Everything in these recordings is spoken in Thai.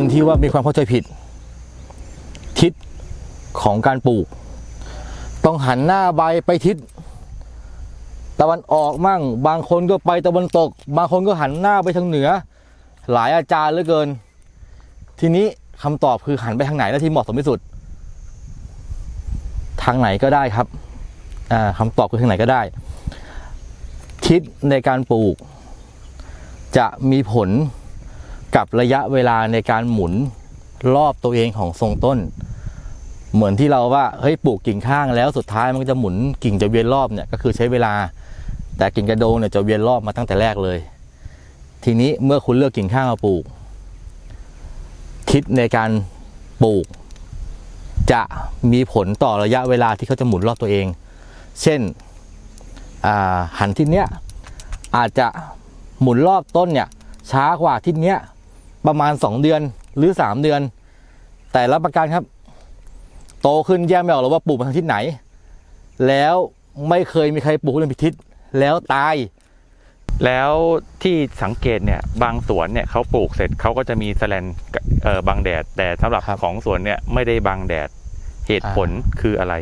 หนึ่งที่ว่ามีความเข้าใจผิด ทิศของการปลูก ต้องหันหน้าใบไปทิศตะวันออกมั่ง บางคนก็ไปตะวันตก บางคนก็หันหน้าไปทางเหนือ หลายอาจารย์เหลือเกิน ทีนี้คำตอบคือหันไปทางไหนแล้วที่เหมาะสมที่สุด ทางไหนก็ได้ครับอ่าคำตอบคือทางไหนก็ได้ ทิศในการปลูก จะมีผล กับระยะเวลาในการหมุนรอบตัวเองของทรงต้น เหมือนที่เราว่าเฮ้ยปลูกกิ่งข้างแล้วสุดท้ายมันก็จะหมุนกิ่งจะเวียนรอบเนี่ยก็คือใช้เวลา แต่กิ่งกระโดงเนี่ยจะเวียนรอบมาตั้งแต่แรกเลย ทีนี้เมื่อคุณเลือกกิ่งข้างมาปลูก ทิศในการปลูก จะมีผลต่อระยะเวลาที่เขาจะหมุนรอบตัวเอง เช่นอ่าหันทิศเนี้ยอาจจะหมุนรอบต้นเนี่ยช้ากว่าทิศเนี้ย ประมาณ 2 เดือนหรือ 3 เดือน แต่รับประกันครับ โตขึ้นแยกไม่ออกหรอกว่าปลูกมาทางทิศไหน แล้วไม่เคยมีใครปลูกเรื่องผิดทิศแล้วตาย แล้วที่สังเกตเนี่ยบางสวนเนี่ยเขาปลูกเสร็จเขาก็จะมีแสแลนกับเอ่อบังแดด แต่สำหรับครับ ของสวนเนี่ยไม่ได้บังแดดเหตุผลคืออะไร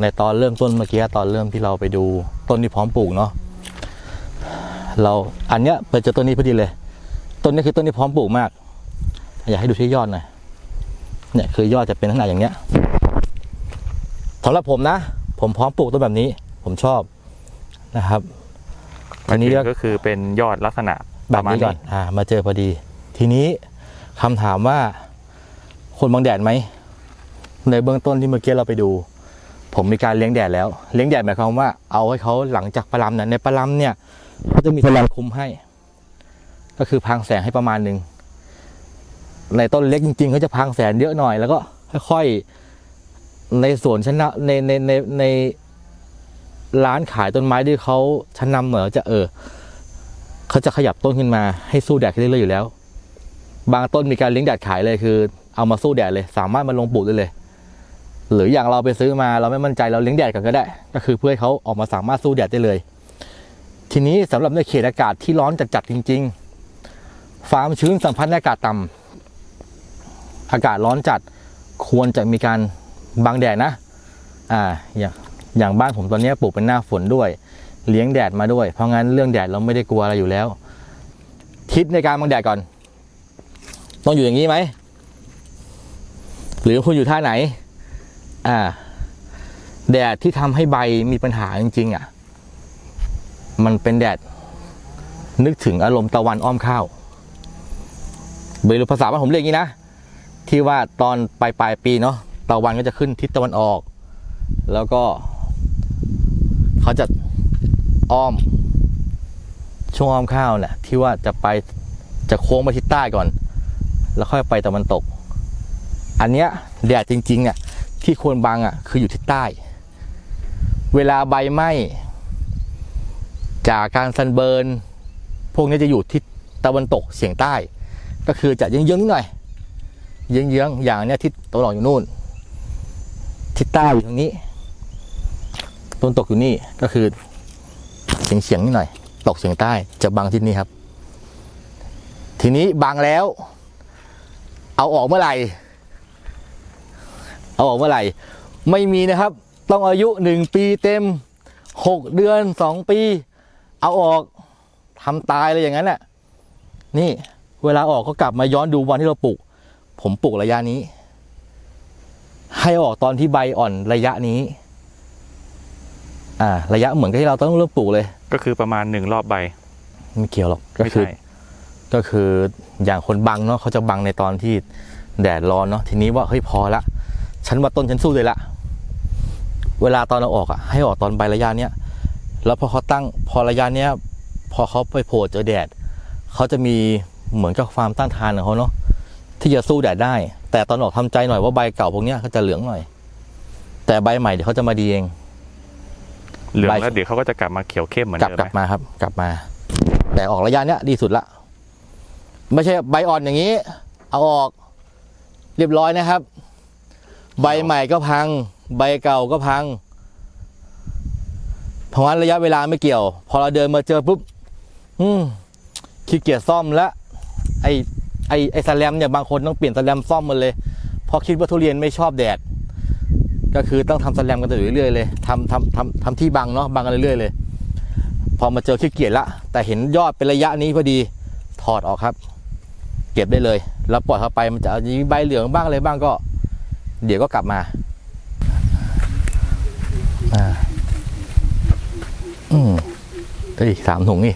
ในตอนเริ่มต้นเมื่อกี้ตอนเริ่มที่เราไปดูต้นที่พร้อมปลูกเนาะเราอันเนี้ยไปเจอต้นนี้พอดีเลย ต้นนี้คือต้นที่พร้อมปลูกมาก อยากให้ดูที่ยอดหน่อยเนี่ยคือยอดจะเป็นลักษณะอย่างเนี้ยสำหรับผมนะ ผมพร้อมปลูกต้นแบบนี้ ผมชอบนะครับ อันนี้เรียกก็คือเป็นยอดลักษณะแบปบระมาณนี้ก่อนอ่า มาเจอพอดี ทีนี้คำถามว่า คนบังแดดไหมในเบื้องต้นที่เมื่อกี้เราไปดู ผมมีการเลี้ยงแดดแล้ว เลี้ยงแดดหมายความว่าเอาให้เขาหลังจากปลาลำเนี่ยในปลาลำเนี่ยเขาจะมีแสลนคุมให้ ก็คือพรางแสงให้ประมาณหนึ่งในต้นเล็กจริงๆเขาจะพรางแสงเยอะหน่อย แล้วก็ค่อยๆในสวนชั้นนำในในในในร้านขายต้นไม้ที่เขาชั้นนำเหนือจะเออเขาจะขยับต้นขึ้นมาให้สู้แดดเรื่อยๆอยู่แล้ว บางต้นมีการเลี้ยงแดดขายเลยคือ เอามาสู้แดดเลย สามารถมาลงปลูกได้เลย หรืออย่างเราไปซื้อมาเราไม่มั่นใจเราเลี้ยงแดดกันก็ได้ ก็คือเพื่อให้เขาออกมาสามารถสู้แดดได้เลย ทีนี้สำหรับในเขตอากาศที่ร้อนจัดๆจริง ๆ ความชื้นสัมพันธ์อากาศต่ำอากาศร้อนจัดควรจะมีการบังแดดนะ อ่า อย่างอย่างบ้านผมตอนนี้ปลูกเป็นหน้าฝนด้วย เลี้ยงแดดมาด้วย เพราะงั้นเรื่องแดดเราไม่ได้กลัวอะไรอยู่แล้ว ทิศในการบังแดดก่อน ต้องอยู่อย่างนี้ไหม หรือคุณอยู่ท่าไหน อ่า แดดที่ทำให้ใบมีปัญหาจริงๆ อะ มันเป็นแดดนึกถึงอารมณ์ตะวันอ้อมข้าว เบรุภาษาบ้านผมเรียกอย่างนี้นะ ที่ว่าตอนปลายปลายปีเนาะตะวันก็จะขึ้นทิศตะวันออก แล้วก็เขาจะอ้อม ช่วงอ้อมข้าวเนี่ยที่ว่าจะไปจะโค้งไปทิศใต้ก่อน แล้วค่อยไปตะวันตก อันเนี้ยแดดจริง ๆ เนี่ย ที่ควรบังอะ คืออยู่ทิศใต้ เวลาใบไหม้จากการซันเบิร์นพวกนี้จะอยู่ทิศตะวันตกเฉียงใต้ ก็คือจะเยื้องๆนิดหน่อย เยื้องๆอย่างเนี้ยทิศตะวันออกอยู่นู่น ทิศใต้อยู่ตรงนี้ตะวันตกอยู่นี่ก็คือเฉียงเฉียงๆนิดหน่อย ตกเฉียงใต้จะบังทิศนี้ครับ ทีนี้บังแล้ว เอาออกเมื่อไหร่ เอาออกเมื่อไหร่ ไม่มีนะครับ ต้องอายุหนึ่งปีเต็มหกเดือนสองปี เอาออกทำตายเลยอย่างนั้นน่ะนี่ เวลาออกก็กลับมาย้อนดูวันที่เราปลูก ผมปลูกระยะนี้ ให้ออกตอนที่ใบอ่อนระยะนี้ อ่า ระยะเหมือนกับที่เราต้องเริ่มปลูกเลย ก็คือประมาณหนึ่งรอบใบไม่เกี่ยวหรอกก็ไม่คือใช่ก็คืออย่างคนบังเนาะเขาจะบังในตอนที่แดดร้อนเนาะทีนี้ว่าเฮ้ยพอละฉันว่าต้นฉันสู้เลยละเวลาตอนเราออกอะ ให้ออกตอนใบระยะเนี้ยแล้วพอเขาตั้งพอระยะเนี้ยพอเขาไปโผล่เจอแดดเขาจะมี เหมือนกับความต้านทานของเขาเนาะที่จะสู้แดดได้ แต่ตอนออกทำใจหน่อยว่าใบเก่าพวกเนี้ยเขาจะเหลืองหน่อย แต่ใบใหม่เดี๋ยวเขาจะมาดีเองเหลืองใบแล้วเดี๋ยวเขาก็จะกลับมาเขียวเข้มเหมือนกลับเดิมกลับไหมมาครับ กลับมา แต่ออกระยะเนี้ยดีสุดละไม่ใช่ใบอ่อนอย่างนี้ เอาออกเรียบร้อยนะครับ ใบใหม่ก็พัง ใบเก่าก็พังเพราะงั้นระยะเวลาไม่เกี่ยว พอเราเดินมาเจอปุ๊บอืมขี้เกียจซ่อมแล้ว ไอ้ไอไอสแลมเนี่ยบางคนต้องเปลี่ยนสแลมซ่อมมันเลยเพราะคิดว่าทุเรียนไม่ชอบแดด ก็คือต้องทำสแลมกันอยู่เรื่อยๆเลยทำทำทำทำที่บังเนาะบังกันเรื่อยๆเลย พอมาเจอขี้เกียจละ แต่เห็นยอดเป็นระยะนี้พอดีถอดออกครับ เก็บได้เลย แล้วปล่อยเข้าไปมันจะมีใบเหลืองบ้างอะไรบ้างก็ เดี๋ยวก็กลับมาอ่าอืมเฮ้ยสามถุงนี่